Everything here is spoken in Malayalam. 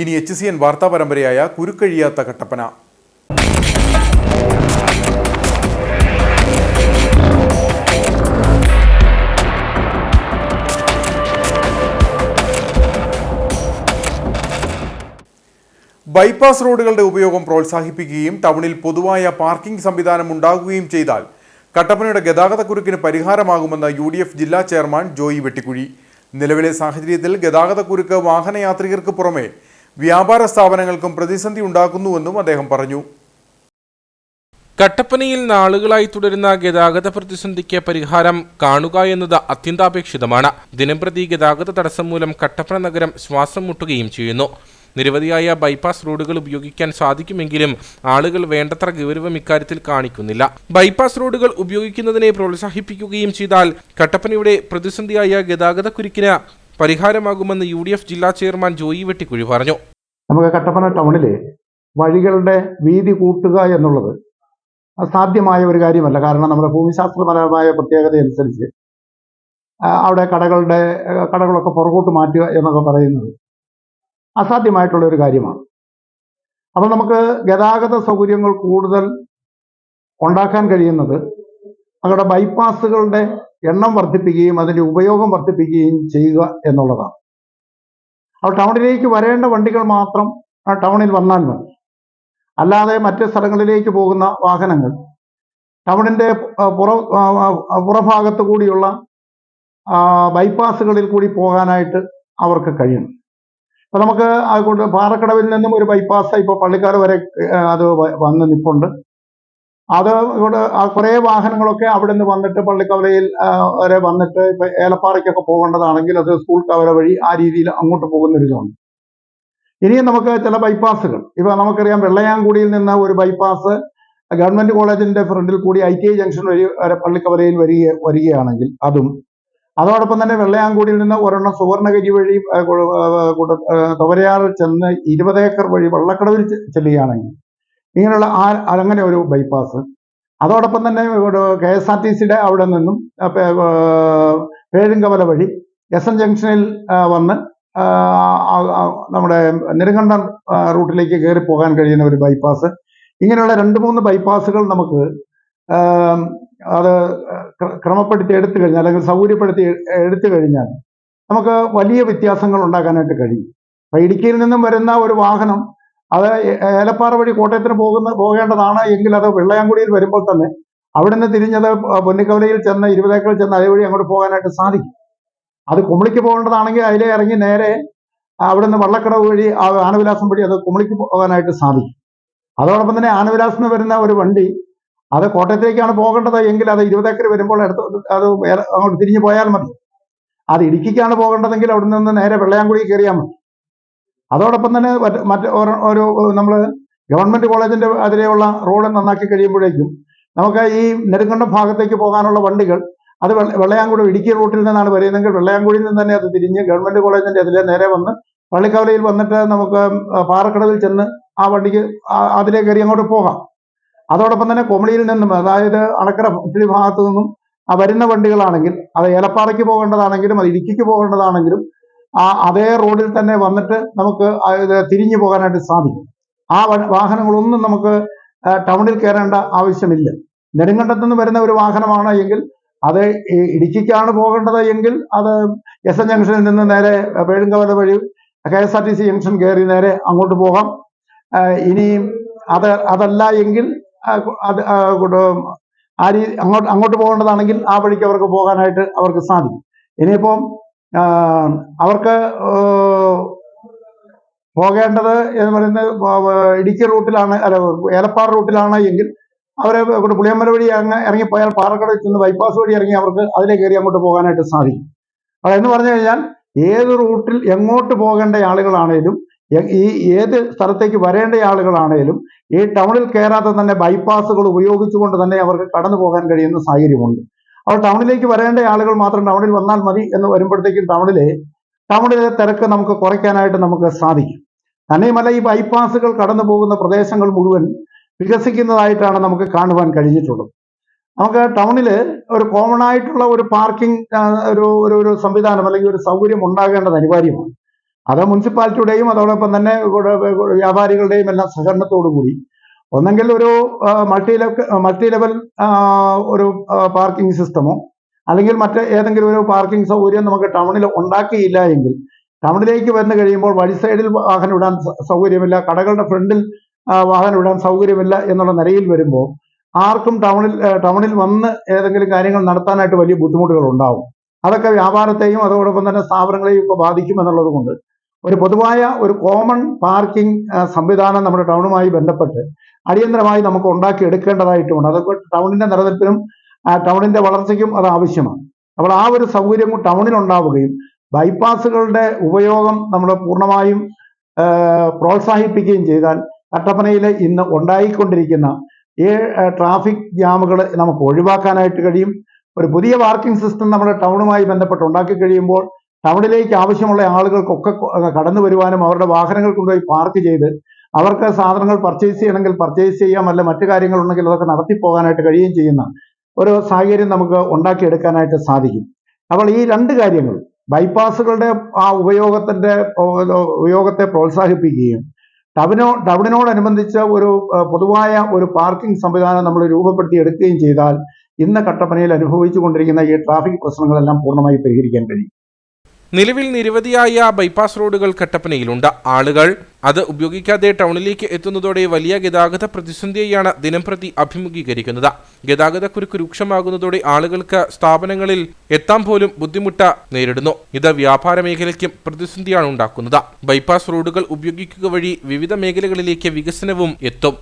ഇനി എച്ച് സി എൻ വാർത്താ പരമ്പരയായ കുരുക്കഴിയാത്ത കട്ടപ്പന. ബൈപ്പാസ് റോഡുകളുടെ ഉപയോഗം പ്രോത്സാഹിപ്പിക്കുകയും ടൗണിൽ പൊതുവായ പാർക്കിംഗ് സംവിധാനം ഉണ്ടാകുകയും ചെയ്താൽ കട്ടപ്പനയുടെ ഗതാഗതക്കുരുക്കിന് പരിഹാരമാകുമെന്ന് യു ഡി എഫ് ജില്ലാ ചെയർമാൻ ജോയി വെട്ടിക്കുഴി. നിലവിലെ സാഹചര്യത്തിൽ ഗതാഗതക്കുരുക്ക് വാഹനയാത്രികർക്ക് പുറമെ വ്യാപാര സ്ഥാപനങ്ങൾക്കും പ്രതിസന്ധി ഉണ്ടാക്കുന്നുവെന്നും അദ്ദേഹം പറഞ്ഞു. കട്ടപ്പനയിൽ നാളുകളായി തുടരുന്ന ഗതാഗത പ്രതിസന്ധിക്ക് പരിഹാരം കാണുക എന്നത് അത്യന്താപേക്ഷിതമാണ്. ദിനംപ്രതി ഗതാഗത തടസ്സം മൂലം കട്ടപ്പന നഗരം ശ്വാസം മുട്ടുകയും ചെയ്യുന്നു. നിരവധിയായ ബൈപ്പാസ് റോഡുകൾ ഉപയോഗിക്കാൻ സാധിക്കുമെങ്കിലും ആളുകൾ വേണ്ടത്ര ഗൗരവം ഇക്കാര്യത്തിൽ കാണിക്കുന്നില്ല. ബൈപ്പാസ് റോഡുകൾ ഉപയോഗിക്കുന്നതിനെ പ്രോത്സാഹിപ്പിക്കുകയും ചെയ്താൽ കട്ടപ്പനയുടെ പ്രതിസന്ധിയായ ഗതാഗത കുരുക്കിന് പരിഹാരമാകുമെന്ന് യു ജില്ലാ ചെയർമാൻ ജോയി വെട്ടിക്കുഴി പറഞ്ഞു. നമുക്ക് കട്ടപ്പന ടൗണിലെ വഴികളുടെ വീതി കൂട്ടുക എന്നുള്ളത് അസാധ്യമായ ഒരു കാര്യമല്ല. കാരണം നമ്മുടെ ഭൂമിശാസ്ത്രപരമായ പ്രത്യേകത അനുസരിച്ച് അവിടെ കടകളുടെ കടകളൊക്കെ പുറകോട്ട് മാറ്റുക എന്നൊക്കെ പറയുന്നത് അസാധ്യമായിട്ടുള്ള ഒരു കാര്യമാണ്. അപ്പോൾ നമുക്ക് ഗതാഗത സൗകര്യങ്ങൾ കൂടുതൽ ഉണ്ടാക്കാൻ കഴിയുന്നത് അവിടെ ബൈപ്പാസുകളുടെ എണ്ണം വർദ്ധിപ്പിക്കുകയും അതിന്റെ ഉപയോഗം വർദ്ധിപ്പിക്കുകയും ചെയ്യുക എന്നുള്ളതാണ്. അപ്പോൾ ടൗണിലേക്ക് വരേണ്ട വണ്ടികൾ മാത്രം ആ ടൗണിൽ വന്നാൽ മതി. അല്ലാതെ മറ്റ് സ്ഥലങ്ങളിലേക്ക് പോകുന്ന വാഹനങ്ങൾ ടൗണിന്റെ പുറ പുറഭാഗത്ത് കൂടിയുള്ള ബൈപ്പാസുകളിൽ കൂടി പോകാനായിട്ട് അവർക്ക് കഴിയണം ഇപ്പം നമുക്ക് അതുകൊണ്ട് പാറക്കടവിൽ നിന്നും ഒരു ബൈപ്പാസ് ഇപ്പോൾ പള്ളിക്കാട് വരെ അത് വന്ന് നിൽപ്പുണ്ട് അത് ഇവിടെ കുറേ വാഹനങ്ങളൊക്കെ അവിടെ നിന്ന് വന്നിട്ട് പള്ളിക്കവലയിൽ വരെ വന്നിട്ട് ഇപ്പൊ ഏലപ്പാറയ്ക്കൊക്കെ പോകേണ്ടതാണെങ്കിൽ അത് സ്കൂൾ കവല വഴി ആ രീതിയിൽ അങ്ങോട്ട് പോകുന്ന ഒരു ഇതുണ്ട് ഇനിയും നമുക്ക് ചില ബൈപ്പാസുകൾ ഇപ്പൊ നമുക്കറിയാം വെള്ളയാങ്കുടിയിൽ നിന്ന് ഒരു ബൈപ്പാസ് ഗവൺമെന്റ് കോളേജിന്റെ ഫ്രണ്ടിൽ കൂടി ഐ ടി ഐ ജംഗ്ഷൻ വഴി വരെ പള്ളിക്കവലയിൽ വരിക വരികയാണെങ്കിൽ അതും അതോടൊപ്പം തന്നെ വെള്ളയാങ്കുടിയിൽ നിന്ന് ഒരെണ്ണം സുവർണഗിരി വഴി തവരയാറിൽ ചെന്ന് ഇരുപത് ഏക്കർ വഴി വള്ളക്കടവിൽ ചെല്ലുകയാണെങ്കിൽ ഇങ്ങനെയുള്ള ആ അങ്ങനെ ഒരു ബൈപ്പാസ് അതോടൊപ്പം തന്നെ കെ എസ് ആർ ടി സിയുടെ അവിടെ നിന്നും പേരുങ്കവല വഴി എസ് എൻ ജംഗ്ഷനിൽ വന്ന് നമ്മുടെ നെടുങ്കണ്ടം റൂട്ടിലേക്ക് കയറി പോകാൻ കഴിയുന്ന ഒരു ബൈപ്പാസ് ഇങ്ങനെയുള്ള രണ്ട് മൂന്ന് ബൈപ്പാസുകൾ നമുക്ക് അത് ക്രമപ്പെടുത്തി എടുത്തു കഴിഞ്ഞാൽ അല്ലെങ്കിൽ സൗകര്യപ്പെടുത്തി എടുത്തു കഴിഞ്ഞാൽ നമുക്ക് വലിയ വ്യത്യാസങ്ങൾ ഉണ്ടാക്കാനായിട്ട് കഴിയും. അപ്പം ഇടുക്കിയിൽ നിന്നും വരുന്ന ഒരു വാഹനം അത് ഏലപ്പാറ വഴി കോട്ടയത്തിന് പോകുന്ന പോകേണ്ടതാണ് എങ്കിൽ അത് വെള്ളയാങ്കുടിയിൽ വരുമ്പോൾ തന്നെ അവിടെ നിന്ന് തിരിഞ്ഞത് പൊന്നിക്കവലയിൽ ചെന്ന് ഇരുപതേക്കറിൽ ചെന്ന് അതേ വഴി അങ്ങോട്ട് പോകാനായിട്ട് സാധിക്കും. അത് കുമളിക്ക് പോകേണ്ടതാണെങ്കിൽ അതിലെ ഇറങ്ങി നേരെ അവിടെ നിന്ന് വള്ളക്കടവ് വഴി ആനവിലാസം വഴി അത് കുമളിക്ക് പോകാനായിട്ട് സാധിക്കും. അതോടൊപ്പം തന്നെ ആനവിലാസം വരുന്ന ഒരു വണ്ടി അത് കോട്ടയത്തേക്കാണ് പോകേണ്ടത് എങ്കിൽ അത് ഇരുപതേക്കർ വരുമ്പോൾ അടുത്ത് അത് അങ്ങോട്ട് തിരിഞ്ഞു പോയാൽ മതി. അത് ഇടുക്കിക്കാണ് പോകേണ്ടതെങ്കിൽ അവിടെ നിന്ന് നേരെ വെള്ളയാങ്കുടി കയറിയാൽ മതി. അതോടൊപ്പം തന്നെ മറ്റ് ഒരു- നമ്മൾ ഗവൺമെന്റ് കോളേജിന്റെ അതിലെയുള്ള റോഡ് നന്നാക്കി കഴിയുമ്പോഴേക്കും നമുക്ക് ഈ നെടുങ്കണ്ടം ഭാഗത്തേക്ക് പോകാനുള്ള വണ്ടികൾ അത് വെള്ളയാംകുടി ഇടുക്കി റൂട്ടിൽ നിന്നാണ് വരുന്നതെങ്കിൽ വെള്ളയാങ്കുടിയിൽ നിന്ന് തന്നെ അത് തിരിഞ്ഞ് ഗവൺമെന്റ് കോളേജിന്റെ അതിലെ നേരെ വന്ന് പള്ളിക്കവലയിൽ വന്നിട്ട് നമുക്ക് പാറക്കടവിൽ ചെന്ന് ആ വണ്ടിക്ക് അതിലേ കയറി അങ്ങോട്ട് പോകാം. അതോടൊപ്പം തന്നെ കൊമളിയിൽ നിന്നും അതായത് അണക്കര ഇത്തിരി ഭാഗത്തു നിന്നും ആ വരുന്ന വണ്ടികളാണെങ്കിൽ അത് ഏലപ്പാറയ്ക്ക് പോകേണ്ടതാണെങ്കിലും അത് ഇടുക്കിക്ക് പോകേണ്ടതാണെങ്കിലും ആ അതേ റോഡിൽ തന്നെ വന്നിട്ട് നമുക്ക് തിരിഞ്ഞു പോകാനായിട്ട് സാധിക്കും. ആ വാഹനങ്ങളൊന്നും നമുക്ക് ടൗണിൽ കയറേണ്ട ആവശ്യമില്ല. നെടുങ്കണ്ടത്തു നിന്ന് വരുന്ന ഒരു വാഹനമാണ് എങ്കിൽ അത് ഇടുക്കിക്കാണ് പോകേണ്ടത് എങ്കിൽ അത് എസ് എൻ ജംഗ്ഷനിൽ നിന്ന് നേരെ പേഴുങ്കവല വഴി K S R T C junction കയറി നേരെ അങ്ങോട്ട് പോകാം. ഇനി അത് അതല്ല എങ്കിൽ അത് ആ, രീതി അങ്ങോട്ട് അങ്ങോട്ട് പോകേണ്ടതാണെങ്കിൽ ആ വഴിക്ക് അവർക്ക് പോകാനായിട്ട് അവർക്ക് സാധിക്കും. ഇനിയിപ്പം അവർക്ക് പോകേണ്ടത് എന്ന് പറയുന്നത് ഇടുക്കി റൂട്ടിലാണ് അല്ല ഏലപ്പാറ റൂട്ടിലാണ് എങ്കിൽ അവരെ ഇവിടെ പുളിയമ്പല വഴി അങ്ങ് ഇറങ്ങിപ്പോയാൽ പാറക്കടയിൽ ചെന്ന് ബൈപ്പാസ് വഴി ഇറങ്ങി അവർക്ക് അതിലേക്ക് കയറി അങ്ങോട്ട് പോകാനായിട്ട് സാധിക്കും. എന്ന് പറഞ്ഞു കഴിഞ്ഞാൽ ഏത് റൂട്ടിൽ എങ്ങോട്ട് പോകേണ്ട ആളുകളാണേലും ഈ ഏത് സ്ഥലത്തേക്ക് വരേണ്ട ആളുകളാണേലും ഈ ടൗണിൽ കയറാതെ തന്നെ ബൈപ്പാസുകൾ ഉപയോഗിച്ചുകൊണ്ട് തന്നെ അവർക്ക് കടന്നു പോകാൻ കഴിയുന്ന സാഹചര്യമുണ്ട്. അപ്പോൾ ടൗണിലേക്ക് വരേണ്ട ആളുകൾ മാത്രം ടൗണിൽ വന്നാൽ മതി എന്ന് വരുമ്പോഴത്തേക്കും ടൗണിലെ ടൗണിലെ തിരക്ക് നമുക്ക് കുറയ്ക്കാനായിട്ട് നമുക്ക് സാധിക്കും. തന്നെയുമല്ല ഈ ബൈപ്പാസുകൾ കടന്നു പോകുന്ന പ്രദേശങ്ങൾ മുഴുവൻ വികസിക്കുന്നതായിട്ടാണ് നമുക്ക് കാണുവാൻ കഴിഞ്ഞിട്ടുള്ളത്. നമുക്ക് ടൗണിൽ ഒരു കോമൺ ആയിട്ടുള്ള ഒരു പാർക്കിംഗ് ഒരു ഒരു ഒരു സംവിധാനം അല്ലെങ്കിൽ ഒരു സൗകര്യം ഉണ്ടാകേണ്ടത് അനിവാര്യമാണ്. അത് മുനിസിപ്പാലിറ്റിയുടെയും അതോടൊപ്പം തന്നെ വ്യാപാരികളുടെയും എല്ലാം സഹകരണത്തോടു കൂടി ഒന്നെങ്കിൽ ഒരു മൾട്ടി മൾട്ടി ലെവൽ ഒരു പാർക്കിംഗ് സിസ്റ്റമോ അല്ലെങ്കിൽ മറ്റ് ഏതെങ്കിലും ഒരു പാർക്കിംഗ് സൗകര്യം നമുക്ക് ടൗണിൽ ഉണ്ടാക്കിയില്ല എങ്കിൽ ടൗണിലേക്ക് വന്നു കഴിയുമ്പോൾ വഴി സൈഡിൽ വാഹനം ഇടാൻ സൗകര്യമില്ല കടകളുടെ ഫ്രണ്ടിൽ വാഹനം ഇടാൻ സൗകര്യമില്ല എന്നുള്ള നിലയിൽ വരുമ്പോൾ ആർക്കും ടൗണിൽ ടൗണിൽ വന്ന് ഏതെങ്കിലും കാര്യങ്ങൾ നടത്താനായിട്ട് വലിയ ബുദ്ധിമുട്ടുകൾ ഉണ്ടാവും. അതൊക്കെ വ്യാപാരത്തെയും അതോടൊപ്പം തന്നെ സ്ഥാപനങ്ങളെയും ഒക്കെ ബാധിക്കും എന്നുള്ളത് കൊണ്ട് ഒരു പൊതുവായ ഒരു കോമൺ പാർക്കിംഗ് സംവിധാനം നമ്മുടെ ടൗണുമായി ബന്ധപ്പെട്ട് അടിയന്തരമായി നമുക്ക് ഉണ്ടാക്കി എടുക്കേണ്ടതായിട്ടുമുണ്ട് അതൊക്കെ ടൗണിന്റെ നിലനിൽപ്പിനും ടൗണിന്റെ വളർച്ചയ്ക്കും അത് ആവശ്യമാണ്. അപ്പോൾ ആ ഒരു സൗകര്യം ടൗണിൽ ഉണ്ടാവുകയും ബൈപ്പാസുകളുടെ ഉപയോഗം നമ്മൾ പൂർണമായും പ്രോത്സാഹിപ്പിക്കുകയും ചെയ്താൽ കട്ടപ്പനയിൽ ഇന്ന് ഉണ്ടായിക്കൊണ്ടിരിക്കുന്ന ഈ ട്രാഫിക് ജാമുകൾ നമുക്ക് ഒഴിവാക്കാനായിട്ട് കഴിയും. ഒരു പുതിയ പാർക്കിംഗ് സിസ്റ്റം നമ്മുടെ ടൗണുമായി ബന്ധപ്പെട്ട് ഉണ്ടാക്കി കഴിയുമ്പോൾ ടൗണിലേക്ക് ആവശ്യമുള്ള ആളുകൾക്കൊക്കെ കടന്നു വരുവാനും അവരുടെ വാഹനങ്ങൾ കൊണ്ടുപോയി പാർക്ക് ചെയ്ത് അവർക്ക് സാധനങ്ങൾ പർച്ചേസ് ചെയ്യണമെങ്കിൽ പർച്ചേസ് ചെയ്യാം അല്ല മറ്റു കാര്യങ്ങളുണ്ടെങ്കിൽ അതൊക്കെ നടത്തി പോകാനായിട്ട് കഴിയുകയും ചെയ്യുന്ന ഒരു സാഹചര്യം നമുക്ക് ഉണ്ടാക്കിയെടുക്കാനായിട്ട് സാധിക്കും. അപ്പോൾ ഈ രണ്ട് കാര്യങ്ങൾ ബൈപ്പാസുകളുടെ ആ ഉപയോഗത്തിന്റെ ഉപയോഗത്തെ പ്രോത്സാഹിപ്പിക്കുകയും ടൗനോ ടൗണിനോടനുബന്ധിച്ച് ഒരു പൊതുവായ ഒരു പാർക്കിംഗ് സംവിധാനം നമ്മൾ രൂപപ്പെടുത്തി എടുക്കുകയും ചെയ്താൽ ഇന്ന് കട്ടപ്പനയിൽ അനുഭവിച്ചു കൊണ്ടിരിക്കുന്ന ഈ ട്രാഫിക് പ്രശ്നങ്ങളെല്ലാം പൂർണമായി പരിഹരിക്കാൻ കഴിയും. നിലവിൽ നിരവധിയായ ബൈപ്പാസ് റോഡുകൾ കട്ടപ്പനയിലുണ്ട്. ആളുകൾ അത് ഉപയോഗിക്കാതെ ടൗണിലേക്ക് എത്തുന്നതോടെ വലിയ ഗതാഗത പ്രതിസന്ധിയെയാണ് ദിനംപ്രതി അഭിമുഖീകരിക്കുന്നത്. ഗതാഗത കുരുക്ക് രൂക്ഷമാകുന്നതോടെ ആളുകൾക്ക് സ്ഥാപനങ്ങളിൽ എത്താൻ പോലും ബുദ്ധിമുട്ട് നേരിടുന്നു. ഇത് വ്യാപാര മേഖലയ്ക്കും പ്രതിസന്ധിയാണ് ഉണ്ടാക്കുന്നത്. ബൈപ്പാസ് റോഡുകൾ ഉപയോഗിക്കുക വഴി വിവിധ മേഖലകളിലേക്ക് വികസനവും എത്തും.